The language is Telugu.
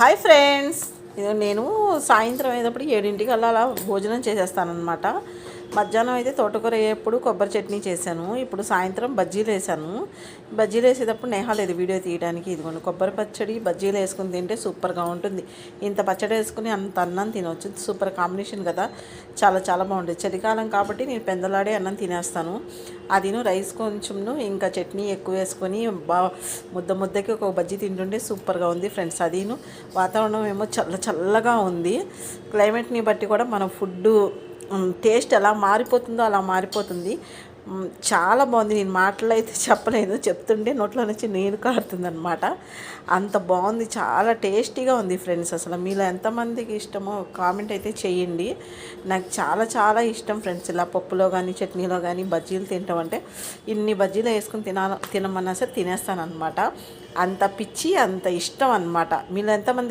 Hi friends. నేను సాయంత్రం అయ్యేటప్పుడు ఏడింటికి అలా అలా భోజనం చేసేస్తానమాట మధ్యాహ్నం అయితే తోటకూర వేయప్పుడు కొబ్బరి చట్నీ చేశాను. ఇప్పుడు సాయంత్రం బజ్జీలు వేసాను బజ్జీలు వేసేటప్పుడు నేహాలేదు వీడియో తీయడానికి. ఇదిగోండి కొబ్బరి పచ్చడి బజ్జీలు వేసుకుని తింటే సూపర్గా ఉంటుంది. ఇంత పచ్చడి వేసుకుని అంత అన్నం తినవచ్చు సూపర్ కాంబినేషన్ కదా. చాలా చాలా బాగుంటుంది. చలికాలం కాబట్టి నేను పెందలాడే అన్నం తినేస్తాను. అదిను రైస్ కొంచెంను ఇంకా చట్నీ ఎక్కువ వేసుకొని బా ముద్ద ముద్దకి ఒక బజ్జీ తింటుంటే సూపర్గా ఉంది ఫ్రెండ్స్. అదిను వాతావరణం ఏమో చల్ల చల్లగా ఉంది. క్లైమేట్ని బట్టి కూడా మనం ఫుడ్ టేస్ట్ ఎలా మారిపోతుందో అలా మారిపోతుంది. చాలా బాగుంది. నేను మాటలు అయితే చెప్పలేదు. చెప్తుంటే నోట్లో నుంచి నీరు కారుతుంది అనమాట అంత బాగుంది. చాలా టేస్టీగా ఉంది ఫ్రెండ్స్. అసలు మీలో ఎంతమందికి ఇష్టమో కామెంట్ అయితే చేయండి. నాకు చాలా చాలా ఇష్టం ఫ్రెండ్స్. ఇలా పప్పులో కానీ చట్నీలో కానీ బజ్జీలు తింటాం అంటే ఇన్ని బజ్జీలు వేసుకుని తినాల తినమన్నా సరే తినేస్తాను అనమాట అంత పిచ్చి అంత ఇష్టం అనమాట మీలో ఎంతమంది